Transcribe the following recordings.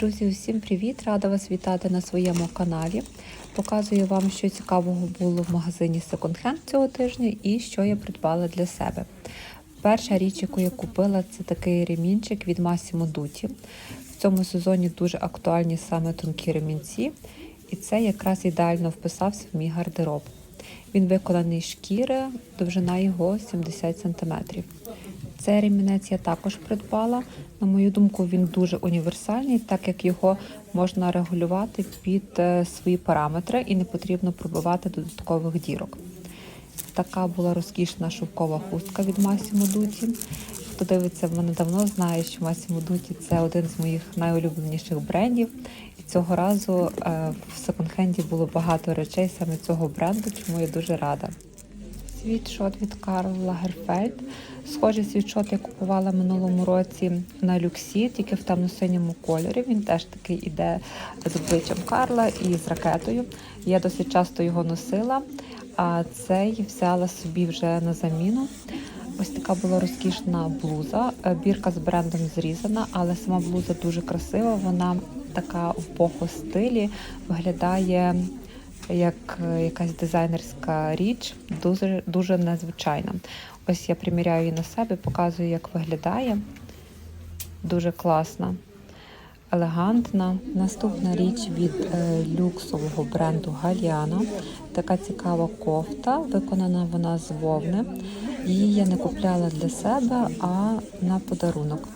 Друзі, усім привіт! Рада вас вітати на своєму каналі. Показую вам, що цікавого було в магазині Second Hand цього тижня і що я придбала для себе. Перша річ, яку я купила, це такий ремінчик від Massimo Dutti. В цьому сезоні дуже актуальні саме тонкі ремінці, і це якраз ідеально вписався в мій гардероб. Він виконаний шкіри, довжина його 70 см. Цей ремінець я також придбала. На мою думку, він дуже універсальний, так як його можна регулювати під е, свої параметри і не потрібно пробивати додаткових дірок. Така була розкішна шовкова хустка від Massimo Dutti. Хто дивиться в мене давно, знає, що Massimo Dutti – це один з моїх найулюбленіших брендів. І цього разу е, в секонд-хенді було багато речей саме цього бренду, чому я дуже рада. Світшот від Карл Лагерфельд. Схожий світшот я купувала минулому році на люксі, тільки в темно-синьому кольорі. Він теж такий іде з обличчям Карла і з ракетою. Я досить часто його носила, а цей взяла собі вже на заміну. Ось така була розкішна блуза. Е, Бірка з брендом зрізана, але сама блуза дуже красива. Вона така в бохо стилі виглядає як е, якась дизайнерська річ, дуже дуже незвичайна. Ось я приміряю її на себе, показую, як виглядає. Дуже класна, елегантна. Наступна річ від е, люксового бренду Galliano. Така цікава кофта, виконана вона з вовни. Її я не купляла для себе, а на подарунок.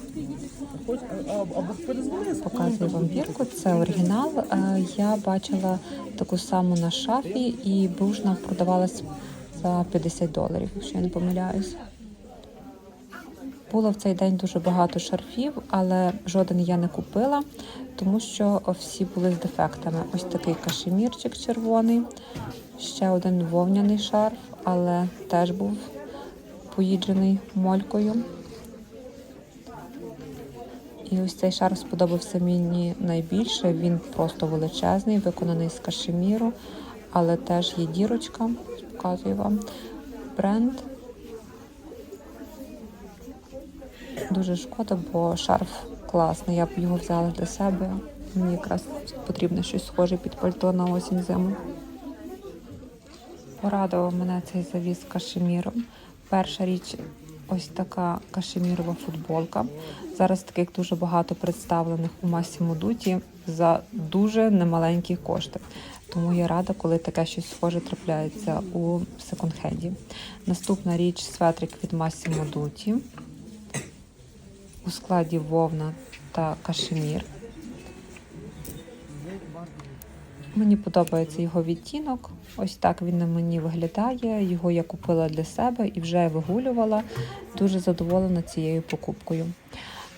Показую вам бірку. Це оригінал. Е, Я бачила таку саму на шафі, і бружна продавалась за 50 доларів, якщо я не помиляюсь. Було в цей день дуже багато шарфів, але жоден я не купила, тому що всі були з дефектами. Ось такий кашемірчик червоний, ще один вовняний шарф, але теж був поїджений молькою. І ось цей шарф сподобався мені найбільше. Він просто величезний, виконаний з кашеміру, але теж є дірочка. Показую вам бренд. Дуже шкода, бо шарф класний. Я б його взяла для себе. Мені якраз потрібно щось схоже під пальто на осінь зиму. Порадував мене цей завіз кашеміром. Перша річ ось така кашемірова футболка. Зараз таких дуже багато представлених у Massimo Dutti за дуже немаленькі кошти. Тому я рада, коли таке щось схоже трапляється у секонд-хенді. Наступна річ светрик від Massimo Dutti у складі вовна та кашемір. Мені подобається його відтінок. Ось так він на мені виглядає. Його я купила для себе і вже вигулювала. Дуже задоволена цією покупкою.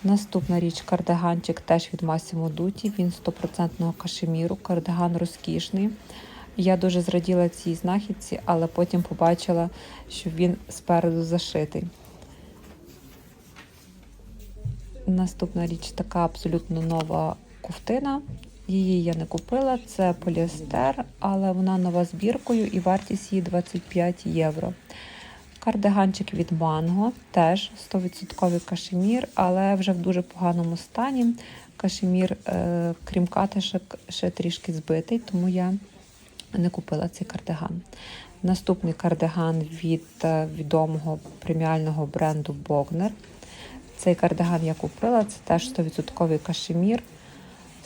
Наступна річ кардиганчик теж від Massimo Dutti. Він 100% кашеміру, кардиган розкішний. Я дуже зраділа цій знахідці, але потім побачила, що він спереду зашитий. Наступна річ така абсолютно нова ковтина. Її я не купила, це поліестер, але вона нова збіркою і вартість її 25 євро. Кардиганчик від Манго, теж 100% кашемір, але вже в дуже поганому стані. Кашемір, е, крім катишок, ще трішки збитий, тому я не купила цей кардиган. Наступний кардиган від е, відомого преміального бренду Bogner. Цей кардиган я купила, це теж 100% кашемір.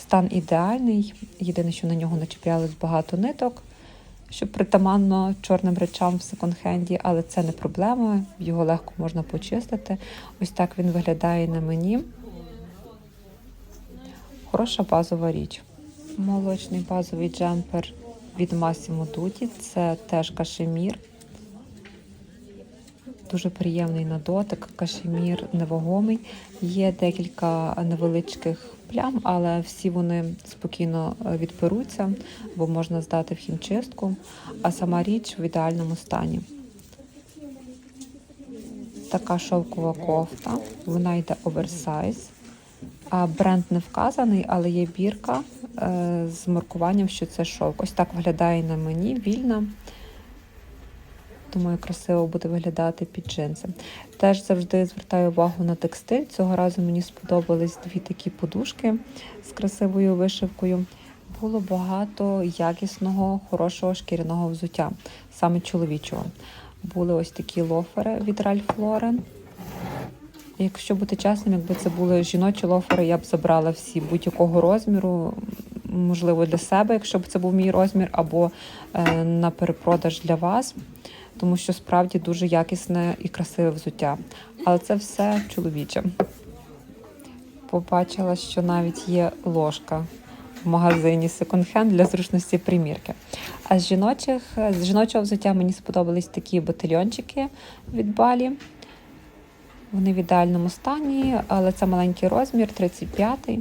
Стан ідеальний. Єдине, що на нього начіплялось багато ниток, що притаманно чорним речам в секонд-хенді, але це не проблема, його легко можна почистити. Ось так він виглядає на мені. Хороша базова річ. Молочний базовий джемпер від Massimo Dutti. Це теж кашемір. Дуже приємний на дотик, кашемір невагомий. Є декілька невеличких плям, але всі вони спокійно відперуться, бо можна здати в хімчистку, а сама річ в ідеальному стані. Така шовкова кофта, вона йде оверсайз. Бренд не вказаний, але є бірка е, з маркуванням, що це шовк. Ось так виглядає на мені вільна. Думаю, красиво буде виглядати під джинси. Теж завжди звертаю увагу на текстиль. Цього разу мені сподобались дві такі подушки з красивою вишивкою. Було багато якісного, хорошого шкіряного взуття, саме чоловічого. Були ось такі лофери від Ralph Lauren. Якщо бути чесним, якби це були жіночі лофери, я б забрала всі будь-якого розміру. Можливо, для себе, якщо б це був мій розмір, або е, на перепродаж для вас, тому що справді дуже якісне і красиве взуття. Але це все чоловіче. Побачила, що навіть є ложка в магазині секонд-хенд для зручності примірки. А з жіночих, з жіночого взуття мені сподобались такі ботильончики від балі. Вони в ідеальному стані, але це маленький розмір, 35-й.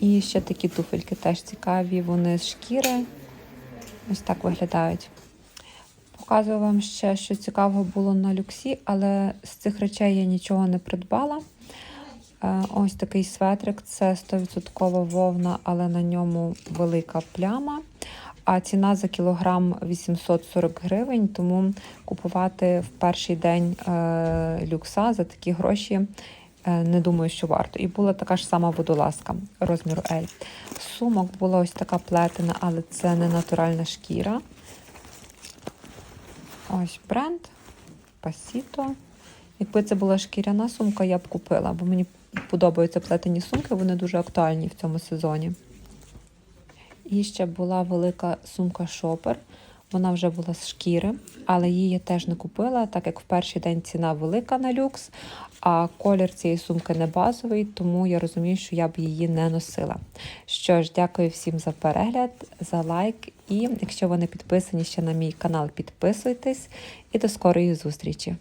І ще такі туфельки теж цікаві, вони з шкіри. Ось так виглядають. Показую вам ще, що цікавого було на люксі, але з цих речей я нічого не придбала. Е, Ось такий светрик, це 100% вовна, але на ньому велика пляма. А ціна за кілограм 840 гривень, тому купувати в перший день е, люкса за такі гроші е, не думаю, що варто. І була така ж сама водолазка розміру L. Сумок була ось така плетена, але це не натуральна шкіра. Ось бренд Пасіто. Якби це була шкіряна сумка, я б купила, бо мені подобаються плетені сумки, вони дуже актуальні в цьому сезоні. І ще була велика сумка шопер. Вона вже була з шкіри, але її я теж не купила, так як в перший день ціна велика на люкс, а колір цієї сумки не базовий, тому я розумію, що я б її не носила. Що ж, дякую всім за перегляд, за лайк. І якщо ви не підписані ще на мій канал, підписуйтесь і до скорої зустрічі!